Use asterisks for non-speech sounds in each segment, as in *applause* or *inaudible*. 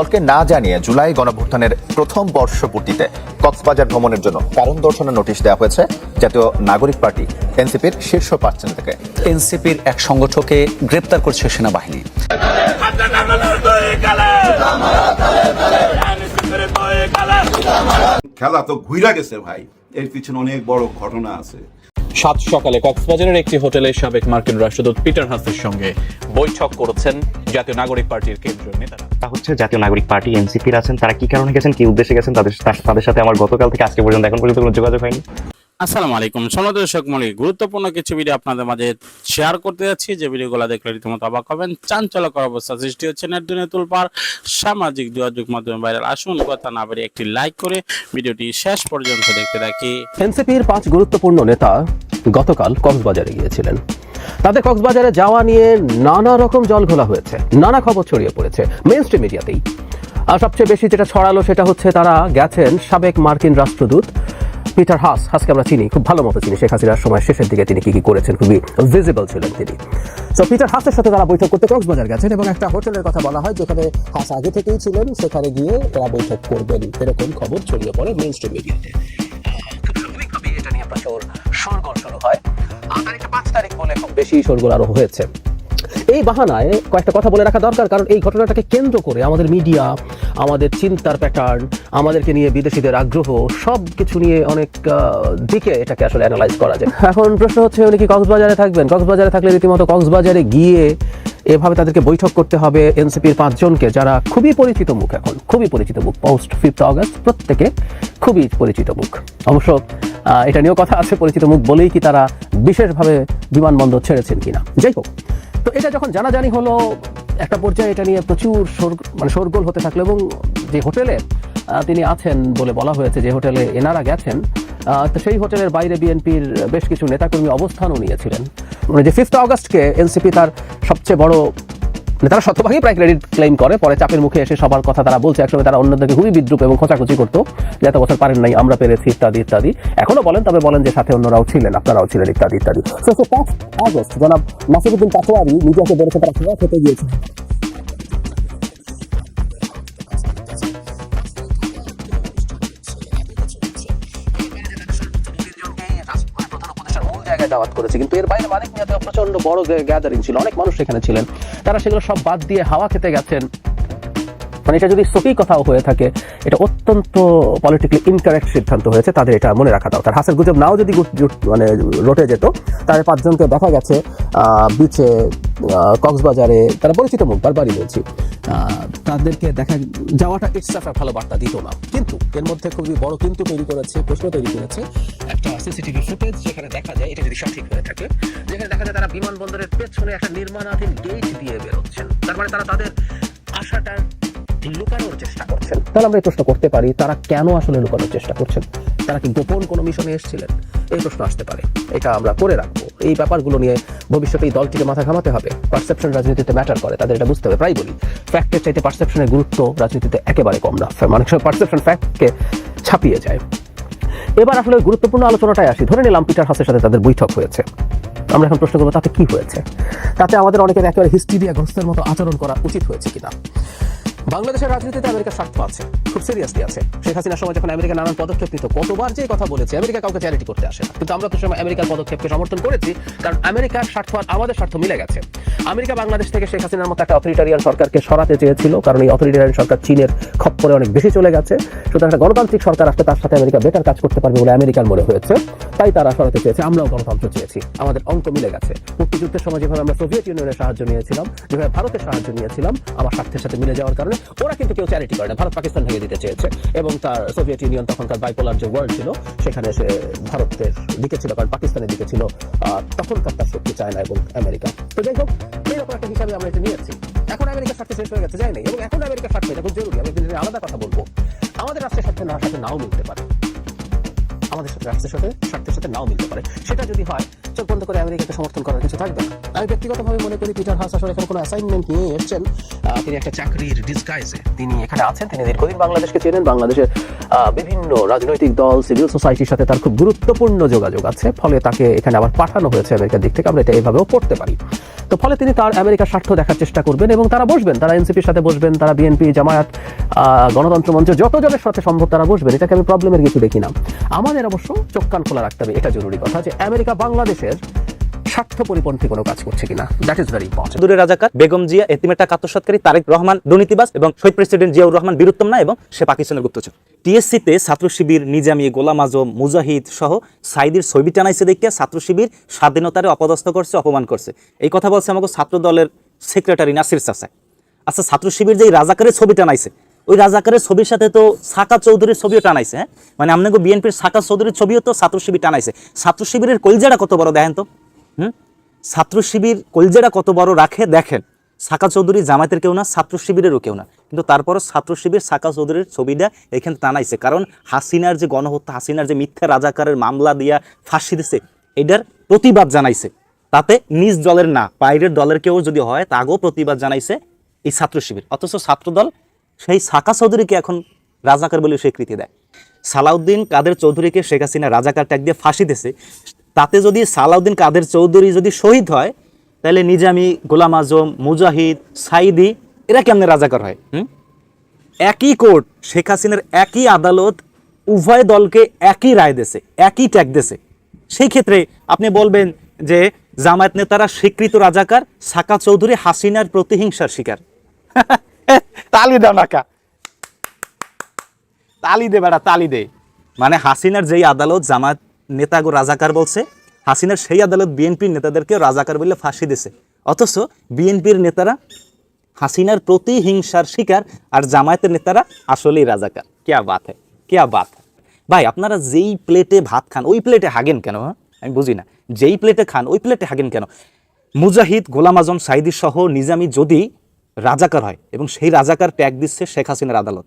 দলকে না জানিয়ে জুলাই গণভ্যুত্থানের প্রথম বর্ষপূর্তিতে কক্সবাজার ভ্রমণের জন্য কারণ দর্শনের নোটিশ দেওয়া হয়েছে। জাতীয় নাগরিক পার্টি এনসিপির শীর্ষ প্রার্থী থেকে এনসিপির এক সংগঠককে গ্রেপ্তার করছে সেনাবাহিনী। খেলা তো ঘুইরা গেছে ভাই। এর পিছনে অনেক বড় ঘটনা আছে। সাত সকালে কক্সবাজারের একটি হোটেলে সাবেক মার্কিন রাষ্ট্রদূত পিটার হাসের সঙ্গে বৈঠক করেছেন জাতীয় নাগরিক পার্টির কেন্দ্রীয় নেতারা। তা হচ্ছে জাতীয় নাগরিক পার্টি, এনসিপির আছেন, তারা কি কারণে গেছেন, কি উদ্দেশ্যে গেছেন, তাদের তাদের সাথে আমার গতকাল থেকে আজকে পর্যন্ত এখন পর্যন্ত কোনো যোগাযোগ হয়নি। আসসালামু আলাইকুম। সমাজ দর্শক মনে গুরুত্বপূর্ণ কিছু ভিডিও আপনাদের মাঝে শেয়ার করতে যাচ্ছি। যে ভিডিওগুলো দেখলে রীতিমতো অবাক হবেন, চাঞ্চল্যকর অবস্থা সৃষ্টি হচ্ছে নেট দুনিয়া তুলপার সামাজিক যোগাযোগ মাধ্যমে ভাইরাল আসুন, কথা না বাড়ি একটি লাইক করে ভিডিওটি শেষ পর্যন্ত দেখতে থাকি। এনসিপির পাঁচ গুরুত্বপূর্ণ নেতা গতকাল কক্সবাজারে গিয়েছিলেন। তাদের কক্সবাজারে যাওয়া নিয়ে নানা রকম জল ঘোলা হয়েছে, নানা খবর ছড়িয়ে পড়েছে মেন মিডিয়াতেই আর সবচেয়ে বেশি যেটা ছড়ালো সেটা হচ্ছে তারা গেছেন সাবেক মার্কিন রাষ্ট্রদূত পিটার হাস, হাসকে আমরা চিনি। খুব ভালো মতো চিনি। শেখ হাসিনার সময় শেষের দিকে তিনি কি কি করেছেন খুবই ভিজিবল ছিলেন তিনি। তো পিটার হাসের সাথে তারা বৈঠক করতে কক্সবাজার গেছেন এবং একটা হোটেলের কথা বলা হয়, যেখানে হাস আগে থেকেই ছিলেন। সেখানে গিয়ে তারা বৈঠক করবেন। এরকম খবর ছড়িয়ে পড়ে মেন স্ট্রিম মিডিয়াতে খুব স্বাভাবিকভাবেই এটা নিয়ে প্রচুর শুরু হয়। আর তারিখটা পাঁচ তারিখ বলে খুব বেশি শোরগোল আরও হয়েছে। এই বাহানায় কয়েকটা কথা বলে রাখা দরকার, কারণ এই ঘটনাটাকে কেন্দ্র করে আমাদের মিডিয়া আমাদের চিন্তার প্যাটার্ন আমাদেরকে নিয়ে বিদেশিদের আগ্রহ সব কিছু নিয়ে অনেক দিকে এটাকে আসলে অ্যানালাইজ করা যায়। এখন প্রশ্ন হচ্ছে, উনি কি কক্সবাজারে থাকবেন? কক্সবাজারে থাকলে রীতিমতো কক্সবাজারে গিয়ে এভাবে তাদেরকে বৈঠক করতে হবে এনসিপির পাঁচজনকে, যারা খুবই পরিচিত মুখ এখন, খুবই পরিচিত মুখ পোস্ট ফিফথ অগস্ট প্রত্যেকে খুবই পরিচিত মুখ। অবশ্য এটা নিয়েও কথা আছে, পরিচিত মুখ বলেই কি তারা বিশেষভাবে বিমানবন্দর ছেড়েছেন কিনা। যাই হোক, তো এটা যখন জানাজানি হলো একটা পর্যায়ে এটা নিয়ে প্রচুর মানে শোরগোল হতে থাকল এবং যে হোটেলে তিনি আছেন বলে বলা হয়েছে, যে হোটেলে এনারা গেছেন তো সেই হোটেলের বাইরে বিএনপির বেশ কিছু নেতাকর্মী অবস্থানও নিয়েছিলেন। মানে যে ফিফথ অগস্টকে এনসিপি তার সবচেয়ে বড় মানে তারা শতভাগই প্রায় ক্রেডিট ক্লেম করে, পরে চাপের মুখে এসে সবার কথা তারা বলছে, একসময় তারা অন্যদেরকে খুবই বিদ্রুপ এবং খোঁচাখুচি করতো, যে এত বছর পারেন নাই, আমরা পেরেছি, ইত্যাদি ইত্যাদি। এখনও বলেন, তবে বলেন যে সাথে অন্যরাও ছিলেন, আপনারাও ছিলেন, ইত্যাদি ইত্যাদি। আগস্ট জনাব নাসিরুদ্দিন পাটোয়ারি নিজেকে বলেছে তারা খেতে গিয়েছে। দাওয়াত করেছে। কিন্তু এর বাইরে মানিক মিয়াতে প্রচণ্ড বড় গ্যাদারিং ছিল। অনেক মানুষ সেখানে ছিলেন। তারা সেগুলো সব বাদ দিয়ে হাওয়া খেতে গেছেন। মানে এটা যদি সত্যি কথাও হয়ে থাকে, এটা অত্যন্ত পলিটিক্যালি ইনকারেক্ট সিদ্ধান্ত হয়েছে, তাদের এটা মনে রাখা দরকার। হাসের গুজব নাও যদি মানে রটে যেত তাদের পাঁচজনকে দেখা গেছে বিচে কক্সবাজারে তারা পরিচিত মুখ বারবারই বলছি। তাদেরকে দেখা যাওয়াটা ইটস একটা ভালো বার্তা দিত না। কিন্তু এর মধ্যে খুবই বড় কিন্তু তৈরি করেছে, প্রশ্ন তৈরি করেছে একটা সিসিটিভি ফুটেজ যেখানে দেখা যায়, এটা যদি সঠিক হয়ে থাকে, যেখানে দেখা যায় তারা বিমানবন্দরের পেছনে একটা নির্মাণাধীন গেট দিয়ে বেরোচ্ছেন। তার মানে তারা তাদের আশাটা লুকানোর চেষ্টা করছেন। তাহলে আমরা এই প্রশ্ন করতে পারি, তারা কেন আসলে লুকানোর চেষ্টা করছেন? তারা কি গোপন কোনো মিশনে এসেছিলেন? এই প্রশ্ন আসতে পারে। এটা আমরা করে রাখব। এই ব্যাপারগুলো নিয়ে ভবিষ্যতে এই দলটিকে মাথা ঘামাতে হবে। পারসেপশন রাজনীতিতে ম্যাটার করে, তাদের এটা বুঝতে হবে প্রায় বলি। ফ্যাক্টের চাইতে পারসেপশনের গুরুত্ব রাজনীতিতে একেবারে কম না। অনেক সময় পারসেপশন ফ্যাক্টকে ছাপিয়ে যায়। এবার আসলে গুরুত্বপূর্ণ আলোচনাটাই আসি। ধরে নিলাম পিটার হাসের সাথে তাদের বৈঠক হয়েছে। আমরা এখন প্রশ্ন করব, তাতে কি হয়েছে? তাতে আমাদের অনেকের একেবারে হিস্ট্রি দিয়ে গ্রস্তের মতো আচরণ করা উচিত হয়েছে কিনা? বাংলাদেশের রাজনীতিতে আমেরিকার স্বার্থ আছে, খুব সিরিয়াসলি আছে। শেখ হাসিনার সময় যখন আমেরিকা নানান পদক্ষেপ নিত, কতবার যে কথা বলেছে, আমেরিকা কাউকে চ্যারিটি করতে আসে না। কিন্তু আমরা তো সময় আমেরিকার পদক্ষেপকে সমর্থন করেছি, কারণ আমেরিকার স্বার্থ আর আমাদের স্বার্থ মিলে গেছে। আমেরিকা বাংলাদেশ থেকে শেখ হাসিনার মতো একটা অথরিটারিয়ান সরকারকে সরাতে চেয়েছিল, কারণ এই অথরিটারিয়ান সরকার চীনের খপ্পরে অনেক বেশি চলে গেছে। সুতরাং একটা গণতান্ত্রিক সরকার আসলে তার সাথে আমেরিকা বেটার কাজ করতে পারবে বলে আমেরিকার মনে হয়েছে। তাই তারা সরাতে চেয়েছে, আমরাও গণতন্ত্র চেয়েছি। আমাদের অঙ্ক মিলে গেছে। মুক্তিযুদ্ধের সময় যেভাবে আমরা সোভিয়েত ইউনিয়নের সাহায্য নিয়েছিলাম, যেভাবে ভারতের সাহায্য নিয়েছিলাম, আমার স্বার্থের সাথে মিলে যাওয়ার কারণে ওরা কিন্তু কেউ চ্যারিটি করে না। ভারত পাকিস্তান ভেঙে দিতে চেয়েছে। এবং তার সোভিয়েত ইউনিয়ন তখনকার বাইপোলার যে ওয়ার্ল্ড ছিল, সেখানে সে ভারতের দিকে ছিল, কারণ পাকিস্তানের দিকে ছিল তখনকার তার শক্তি চায়না এবং আমেরিকা। তো যাই হোক এইরকম একটা হিসাবে আমরা এটা নিয়েছি। এখন আমেরিকার স্বার্থে শেষ হয়ে গেছে, যাই নাই। এবং এখন আমেরিকার স্বার্থে এটা খুব জরুরি। আমি আলাদা কথা বলব। আমাদের রাষ্ট্রের স্বার্থে না সাথে নাও মিলতে পারে। আমাদের সাথে রাষ্ট্রের সাথে স্বার্থের সাথে নাও মিলতে পারে। সেটা যদি হয়, চোখ বন্ধ করে আমেরিকাকে সমর্থন করার কিছু থাকবে? আমি ব্যক্তিগতভাবে মনে করি পিটার হাস আসলে এখানে কোনো অ্যাসাইনমেন্ট নিয়ে এসেছেন। তিনি একটা চাকরির ডিসগাইজে তিনি এখানে আছেন, তিনি দীর্ঘদিন বাংলাদেশকে চেনেন। বাংলাদেশের বিভিন্ন রাজনৈতিক দল সিভিল সোসাইটির সাথে তার খুব গুরুত্বপূর্ণ যোগাযোগ আছে। ফলে তাকে এখানে আবার পাঠানো হয়েছে আমেরিকার দিক থেকে। আমরা এটা এভাবেও পড়তে পারি। তো ফলে তিনি তার আমেরিকার স্বার্থ দেখার চেষ্টা করবেন এবং তারা বসবেন, তারা এনসিপির সাথে বসবেন, তারা বিএনপি, জামায়াত গণতন্ত্র মঞ্চ, যত জনের সাথে সম্ভব তারা বসবেন। এটাকে আমি প্রবলেমের কিছু দেখি না। আমাদের অবশ্য চোখ কান খোলা রাখতে হবে, এটা জরুরি কথা যে আমেরিকা বাংলাদেশের স্বার্থ পরিপন্থী কোনো কাজ করছে কিনা? দ্যাট ইজ ভেরি ইম্পর্টেন্ট দূরে রাজাকার, বেগম জিয়া এতিমের টাকা আত্মসাৎকারী তারেক রহমান দুর্নীতিবাজ এবং শহীদ প্রেসিডেন্ট জিয়াউর রহমান বীরুত্তম না এবং সে পাকিস্তানের গুপ্তচর। টিএসসিতে ছাত্র শিবির নিজামী গোলাম আজম, মুজাহিদ সহ সাইদির ছবি টানাইছে দেখে ছাত্র শিবির স্বাধীনতারে অপদস্থ করছে, অপমান করছে। এই কথা বলছে আমাকে ছাত্র দলের সেক্রেটারি নাসির চাচায় আচ্ছা ছাত্র শিবির যে রাজাকারের ছবি টানাইছে, ওই রাজাকারের ছবির সাথে তো সাকা চৌধুরীর ছবিও টানাইছে হ্যাঁ? মানে আপনাকে বিএনপির সাকা চৌধুরীর ছবিও তো ছাত্র শিবির টানাইছে। ছাত্র শিবিরের কলজাটা কত বড় দেখেন তো? ছাত্র শিবির কলজেরা কত বড় রাখে? দেখেন, সাকা চৌধুরী জামায়াতের কেউ না, ছাত্র শিবিরেরও কেউ না। কিন্তু তারপরও ছাত্র শিবির সাকা চৌধুরীর ছবিটা এখানে টানাইছে। কারণ হাসিনার যে গণহত্যা, হাসিনার যে মিথ্যা রাজাকারের মামলা দিয়া ফাঁসি দিছে, এটার প্রতিবাদ জানাইছে। তাতে নিজ দলের না, বাইরের দলের কেউ যদি হয় তাকেও প্রতিবাদ জানাইছে এই ছাত্র শিবির। অথচ ছাত্রদল সেই সাকা চৌধুরীকে এখন রাজাকার বলে স্বীকৃতি দেয়। সালাউদ্দিন কাদের চৌধুরীকে শেখ হাসিনা রাজাকার ট্যাগ দিয়ে ফাঁসি দিয়েছে তাতে যদি সালাউদ্দিন কাদের চৌধুরী যদি শহীদ হয়, তাহলে নিজামি, গোলাম আজম, মুজাহিদ, সাইদি, এরা কেমনে রাজাকার হয়? হুম? একই কোর্ট, শেখ হাসিনার একই আদালত উভয় দলকে একই রায় দেছে, একই ট্যাগ দেছে। সেই ক্ষেত্রে আপনি বলবেন যে জামায়াত নেতারা স্বীকৃত রাজাকার, সাকা চৌধুরী হাসিনার প্রতিহিংসার শিকার। *laughs* তালি দাও নাকা। তালি দে বেড়া, তালি দে। মানে হাসিনার যেই আদালত জামাত নেতাগো রাজাকার বলছে, হাসিনার সেই আদালত বিএনপির নেতাদেরকে রাজাকার বলে ফাঁসি দিছে অথচ বিএনপির নেতারা হাসিনার প্রতিহিংসার শিকার আর জামায়াতের নেতারা আসলেই রাজাকার। কেয়া বাত কেয়া বাত ভাই, আপনারা যেই প্লেটে ভাত খান, ওই প্লেটে হাগেন কেন হ্যাঁ? আমি বুঝি না। যেই প্লেটে খান, ওই প্লেটে হাগেন কেন? মুজাহিদ গোলাম আজম সাইদি সহ নিজামি যদি রাজাকার হয় এবং সেই রাজাকার ট্যাগ দিচ্ছে শেখ হাসিনার আদালত,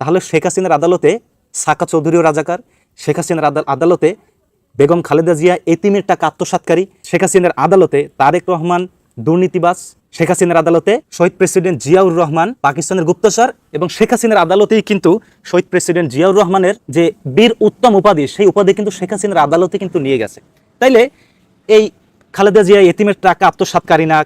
তাহলে শেখ হাসিনার আদালতে সাকা চৌধুরীও রাজাকার শেখ হাসিনার আদাল- আদালতে বেগম খালেদা জিয়া এতিমের টাকা আত্মসাৎকারী। শেখ হাসিনার আদালতে তারেক রহমান দুর্নীতিবাস শেখ হাসিনার আদালতে শহীদ প্রেসিডেন্ট জিয়াউর রহমান পাকিস্তানের গুপ্তচর এবং শেখ হাসিনার আদালতেই কিন্তু শহীদ প্রেসিডেন্ট জিয়াউর রহমানের যে বীর উত্তম উপাধি, সেই উপাধি কিন্তু শেখ হাসিনার আদালতে কিন্তু নিয়ে গেছে। তাইলে এই খালেদা জিয়া এতিমের টাকা আত্মসাৎকারী না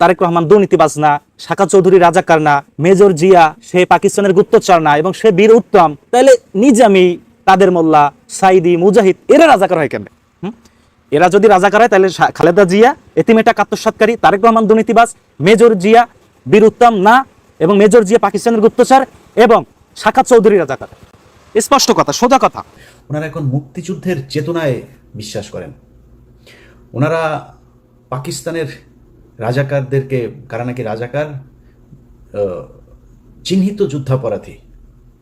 তারেক রহমান দুর্নীতিবাজ না, শাখা চৌধুরী রাজাকার না, মেজর জিয়া সে পাকিস্তানের গুপ্তচর না এবং সে বীর উত্তম তাহলে নিজামি তাদের মোল্লা, সাইদি, মুজাহিদ, এরা রাজাকার হয় কেন? এরা যদি রাজাকার হয়, তাহলে খালেদা জিয়া এতিমের টাকা আত্মসাৎকারী তারেক রহমান দুর্নীতিবাজ, মেজর জিয়া, বীর উত্তম না, এবং মেজর জিয়া পাকিস্তানের গুপ্তচর, এবং শাখা চৌধুরী রাজা রাজাকার। স্পষ্ট কথা, সোজা কথা। ওনারা এখন মুক্তিযুদ্ধের চেতনায় বিশ্বাস করেন। ওনারা পাকিস্তানের রাজাকারদেরকে, কারা নাকি রাজাকার? চিহ্নিত যুদ্ধাপরাধী।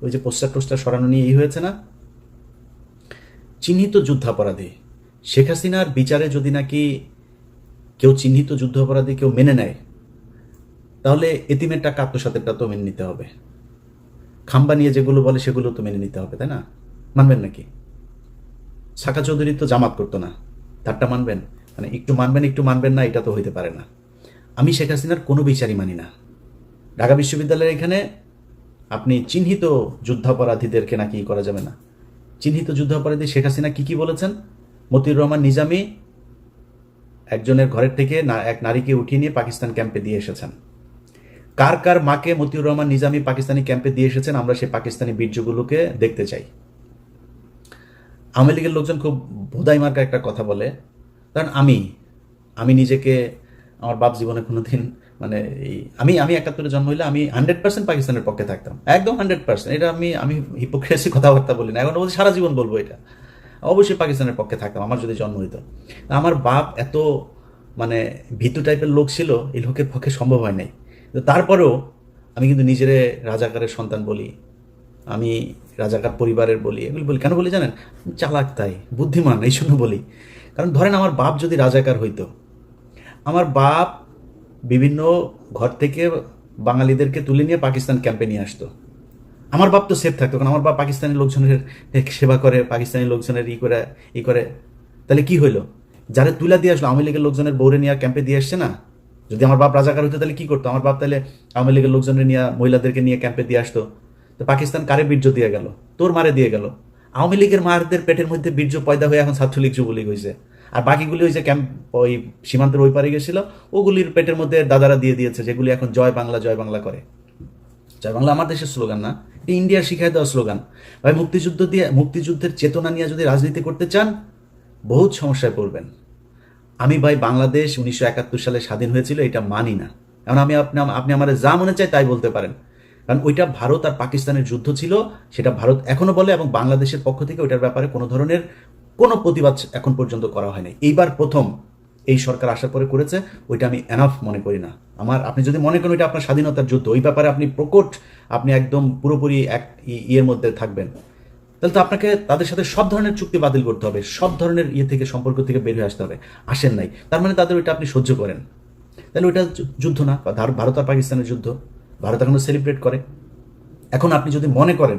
ওই যে পোস্টার টোস্টার সরানো নিয়ে এই হয়েছে না? চিহ্নিত যুদ্ধাপরাধী। শেখ হাসিনার বিচারে যদি নাকি কেউ চিহ্নিত যুদ্ধাপরাধী কেউ মেনে নেয়, তাহলে এতিমের টাকা আত্মসাতেরটা তো মেনে নিতে হবে। খাম্বা নিয়ে যেগুলো বলে সেগুলো তো মেনে নিতে হবে, তাই না? মানবেন নাকি? সাকা চৌধুরী তো জামাত করতো না, তারটা মানবেন? মানে একটু মানবেন একটু মানবেন না, এটা তো হইতে পারে না। আমি শেখ হাসিনার কোনো বিচারই মানি না। ঢাকা বিশ্ববিদ্যালয়ের এখানে আপনি চিহ্নিত যুদ্ধাপরাধীদেরকে নাকি করা যাবে না। চিহ্নিত যুদ্ধাপরাধী শেখ হাসিনা কি কি বলেছেন? মতিউর রহমান নিজামী একজনের ঘরের থেকে এক নারীকে উঠিয়ে নিয়ে পাকিস্তান ক্যাম্পে দিয়ে এসেছেন। কার কার মাকে মতিউর রহমান নিজামী পাকিস্তানি ক্যাম্পে দিয়ে এসেছেন আমরা সেই পাকিস্তানি বীর্যগুলোকে দেখতে চাই। আওয়ামী লীগের লোকজন খুব ভোদাই মার্কা একটা কথা বলে, কারণ আমি আমি নিজেকে, আমার বাপ জীবনে কোনোদিন মানে আমি আমি একাত্তরে জন্ম হইলে আমি হান্ড্রেড পার্সেন্ট পাকিস্তানের পক্ষে থাকতাম। একদম হান্ড্রেড পার্সেন্ট এটা আমি আমি হিপোক্রেসি কথাবার্তা বলি না। এখন বলছি সারা জীবন বলব এটা। অবশ্যই পাকিস্তানের পক্ষে থাকতাম, আমার যদি জন্ম হইতো। আমার বাপ এত মানে ভীতু টাইপের লোক ছিল, এই লোকের পক্ষে সম্ভব হয় নাই। তো তারপরেও আমি কিন্তু নিজেরে রাজাকারের সন্তান বলি, আমি রাজাকার পরিবারের বলি, এগুলি বলি। কেন বলি জানেন? চালাক তাই, বুদ্ধিমান, এই জন্য বলি। কারণ ধরেন আমার বাপ যদি রাজাকার হইতো, আমার বাপ বিভিন্ন ঘর থেকে বাঙালিদেরকে তুলে নিয়ে পাকিস্তান ক্যাম্পে নিয়ে আসতো। আমার বাপ তো সেফ থাকতো, কারণ আমার বাপ পাকিস্তানি লোকজনের সেবা করে, পাকিস্তানি লোকজনের ই করে ই করে। তাহলে কি হইল? যারা তুলা দিয়ে আসলো, আওয়ামী লীগের লোকজনের বৌরে নিয়ে ক্যাম্পে দিয়ে আসছে না? যদি আমার বাপ রাজাকার হতো তাহলে কি করতো? আমার বাপ তাহলে আওয়ামী লীগের লোকজনের নিয়ে, মহিলাদেরকে নিয়ে ক্যাম্পে দিয়ে আসতো। তো পাকিস্তান কারে বীর্য দিয়ে গেল? তোর মারে দিয়ে গেল? আওয়ামী লীগের মারদের পেটের মধ্যে বীর্য পয়দা হয়ে এখন ছাত্রলীগ যুবলীগ হয়েছে আর বাকিগুলি ওই যে ক্যাম্প ওই সীমান্তের ওই পারে গেছিল, ওগুলির পেটের মধ্যে দাদারা দিয়ে দিয়েছে, যেগুলি এখন জয় বাংলা জয় বাংলা করে। জয় বাংলা আমার দেশের স্লোগান না ইন্ডিয়ার শিখাই দেওয়া স্লোগান। ভাই, মুক্তিযুদ্ধ দিয়ে মুক্তিযুদ্ধের চেতনা নিয়ে যদি রাজনীতি করতে চান, বহুত সমস্যায় পড়বেন। আমি ভাই, বাংলাদেশ উনিশশো একাত্তর সালে স্বাধীন হয়েছিল, এটা মানি না। কারণ আমি আপনি আপনি আমার যা মনে চাই তাই বলতে পারেন। কারণ ওইটা ভারত আর পাকিস্তানের যুদ্ধ ছিল, সেটা ভারত এখনও বলে এবং বাংলাদেশের পক্ষ থেকে ওইটার ব্যাপারে কোনো ধরনের কোনো প্রতিবাদ এখন পর্যন্ত করা হয়নি। এইবার প্রথম এই সরকার আসার পরে করেছে, ওইটা আমি এনাফ মনে করি না। আমার, আপনি যদি মনে করেন ওইটা আপনার স্বাধীনতার যুদ্ধ, ওই ব্যাপারে আপনি প্রকট, আপনি একদম পুরোপুরি এক ইয়ের মধ্যে থাকবেন। তাহলে তো আপনাকে তাদের সাথে সব ধরনের চুক্তি বাতিল করতে হবে, সব ধরনের ইয়ে থেকে, সম্পর্ক থেকে বের হয়ে আসতে হবে। আসেন নাই। তার মানে তাদের ওইটা আপনি সহ্য করেন। তাহলে ওইটা যুদ্ধ না। ভারত আর পাকিস্তানের যুদ্ধ। ভারত এখনও সেলিব্রেট করে। এখন আপনি যদি মনে করেন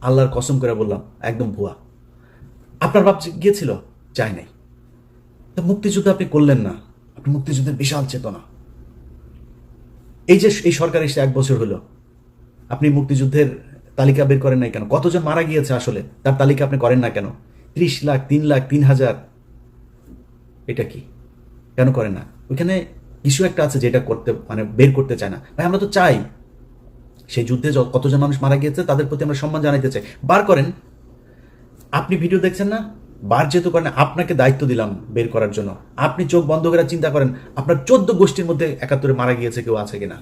আল্লাহর কসম করে বললাম, একদম ভুয়া। আপনার বাপ গিয়েছিল চাই নাই। মুক্তিযুদ্ধ আপনি করলেন না। আপনি মুক্তিযুদ্ধের বিশাল চেতনা। এই যে এই সরকার এসে এক বছর হলো, আপনি মুক্তিযুদ্ধের তালিকা বের করেন নাই কেন? কতজন মারা গিয়েছে আসলে? তার তালিকা আপনি করেন না কেন? ত্রিশ লাখ, তিন লাখ, তিন হাজার। এটা কি? কেন করেন না? ওইখানে কিছু একটা আছে যেটা করতে মানে বের করতে চায় না। ভাই, আমরা তো চাই। সেই যুদ্ধে কতজন মানুষ মারা গিয়েছে, তাদের প্রতি আমরা সম্মান জানাইতে চাই। বার করেন। আপনি ভিডিও দেখছেন না? বার যেহেতু করেন, আপনাকে দায়িত্ব দিলাম বের করার জন্য। আপনি চোখ বন্ধ করে চিন্তা করেন, আপনার চোদ্দ গোষ্ঠীর মধ্যে একাত্তরে মারা গিয়েছে কেউ আছে কিনা?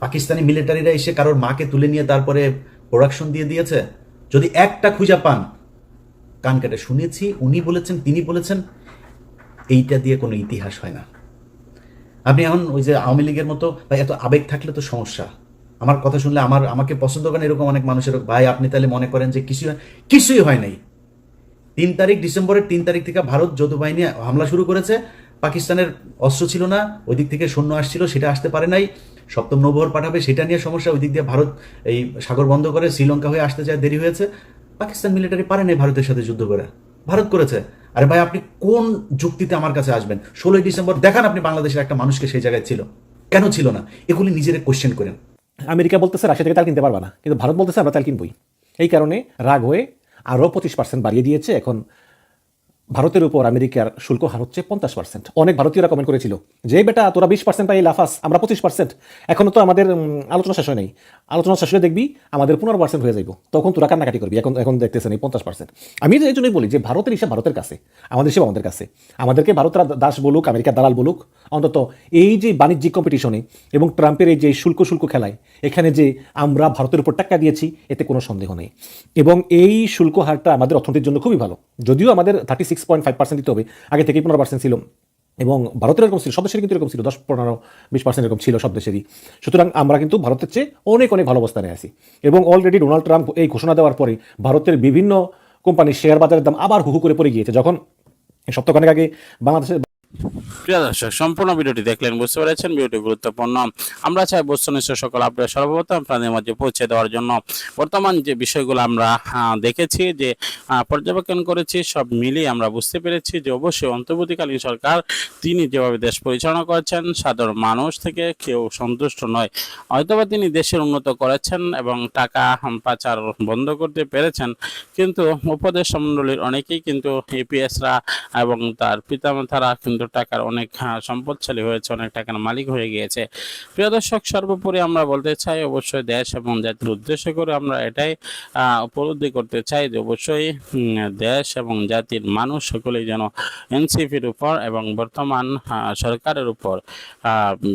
পাকিস্তানি মিলিটারিরা এসে কারোর মাকে তুলে নিয়ে তারপরে প্রোডাকশন দিয়ে দিয়েছে? যদি একটা খুঁজা পান, কান কেটে শুনেছি, উনি বলেছেন, তিনি বলেছেন, এইটা দিয়ে কোনো ইতিহাস হয় না। আপনি এখন ওই যে আওয়ামী লীগের মতো ভাই এত আবেগ থাকলে তো সমস্যা। আমার কথা শুনলে আমার, আমাকে পছন্দ করেন এরকম অনেক মানুষের, ভাই, আপনি তাহলে মনে করেন যে কিছু কিছুই হয় নাই। তিন তারিখ ডিসেম্বরের তিন তারিখ থেকে ভারত যৌথ বাহিনী হামলা শুরু করেছে। পাকিস্তানের অস্ত্র ছিল না, ওই দিক থেকে সৈন্য আসছিল, সেটা আসতে পারে নাই। সপ্তম নৌবহর পাঠাবে, সেটা নিয়ে সমস্যা। ওই দিক দিয়ে ভারত এই সাগর বন্ধ করে শ্রীলঙ্কা হয়ে আসতে চায়, দেরি হয়েছে। পাকিস্তান মিলিটারি পারে নাই ভারতের সাথে যুদ্ধ করে। ভারত করেছে। আরে ভাই, আপনি কোন যুক্তিতে আমার কাছে আসবেন? ষোলোই ডিসেম্বর, দেখান আপনি বাংলাদেশের একটা মানুষকে সেই জায়গায় ছিল। কেন ছিল না? এগুলি নিজেরা কোশ্চেন করেন। আমেরিকা বলতেছে, রাশিয়া থেকে তাল কিনতে পারবা না। কিন্তু ভারত বলতেছে, আমরা তাল কিনবই। এই কারণে রাগ হয়ে আরও পঁচিশ পার্সেন্ট বাড়িয়ে দিয়েছে এখন ভারতের উপর আমেরিকার শুল্ক হার হচ্ছে পঞ্চাশ পার্সেন্ট অনেক ভারতীয়রা কমেন্ট করেছিল যে, বেটা, তোরা বিশ পার্সেন্ট পাই লাফাস, আমরা পঁচিশ পার্সেন্ট এখনও তো আমাদের আলোচনা শেষ হয় নাই আলোচনা শেষ হয়ে দেখবি আমাদের পনেরো পার্সেন্ট হয়ে যাইব। তখন তোরা কান্নাকাটি করবি। এখন এখন দেখতেছেন এই পঞ্চাশ পার্সেন্ট আমি এই জন্যই বলি যে, ভারতের হিসাব ভারতের কাছে, আমাদের হিসাব আমাদের কাছে। আমাদেরকে ভারতরা দাস বলুক, আমেরিকার দালাল বলুক, অন্তত এই যে বাণিজ্যিক কম্পিটিশনে এবং ট্রাম্পের এই যে শুল্ক শুল্ক খেলায়, এখানে যে আমরা ভারতের উপর টাকা দিয়েছি, এতে কোনো সন্দেহ নেই। এবং এই শুল্ক হারটা আমাদের অর্থনীতির জন্য খুবই ভালো। যদিও আমাদের thirty six point five percent দিতে হবে। আগে থেকেই পনেরো পার্সেন্ট ছিল। এবং ভারতের এরকম ছিল, সব কিন্তু এরকম ছিল, দশ, পনেরো, বিশ পার্সেন্ট এরকম ছিল সব দেশেরই। সুতরাং আমরা কিন্তু ভারতের চেয়ে অনেক অনেক ভালো অবস্থানে আছি। এবং অলরেডি ডোনাল্ড ট্রাম্প এই ঘোষণা দেওয়ার পরে ভারতের বিভিন্ন কোম্পানির শেয়ার বাজারের দাম আবার হুহু করে পড়ে গিয়েছে। যখন সপ্তাহখানেক আগে বাংলাদেশের প্রিয় দর্শক, সম্পূর্ণ ভিডিওটি দেখলেন বুঝতে পেরেছেন, ভিডিওটি গুরুত্বপূর্ণ। আমরা চাই বস্তুনিষ্ঠ সকল আপডেট সর্বপ্রথম আপনাদের মাঝে পৌঁছে দেওয়ার জন্য। বর্তমান যে বিষয়গুলো আমরা দেখেছি, যে পর্যবেক্ষণ করেছি, সব মিলিয়ে আমরা বুঝতে পেরেছি যে, অবশ্যই অন্তর্বর্তীকালীন সরকার, তিনি যেভাবে দেশ পরিচালনা করেছেন, সাধারণ মানুষ থেকে কেউ সন্তুষ্ট নয়। হয়তোবা তিনি দেশের উন্নত করেছেন এবং টাকা পাচার বন্ধ করতে পেরেছেন, কিন্তু উপদেশ মণ্ডলীর অনেকেই কিন্তু এপিএসরা এবং তার পিতামাতারা কিন্তু টাকার অনেক হ্যাঁ, সম্পদশালী হয়েছে অনেক টাকার মালিক হয়ে গিয়েছে। প্রিয় দর্শক সর্বোপরি আমরা বলতে চাই অবশ্যই দেশ এবং জাতির উদ্দেশ্য করে আমরা এটাই উপলব্ধি করতে চাই যে অবশ্যই দেশ এবং জাতির মানুষ সকলেই যেন এনসিপির উপর এবং বর্তমান সরকারের উপর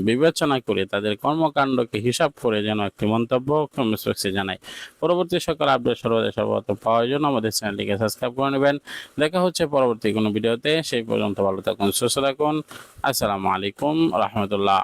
বিবেচনা করে তাদের কর্মকাণ্ডকে হিসাব করে যেন একটি মন্তব্য কর্মসূচি জানাই পরবর্তী সকল আপডেট সর্বদা সর্বপ্রথম পাওয়ার জন্য আমাদের চ্যানেলটিকে সাবস্ক্রাইব করে নেবেন। দেখা হচ্ছে পরবর্তী কোনো ভিডিওতে সেই পর্যন্ত ভালো থাকুন সুস্থ থাকুন আসসালামু আলাইকুম রহমতুল্লাহ।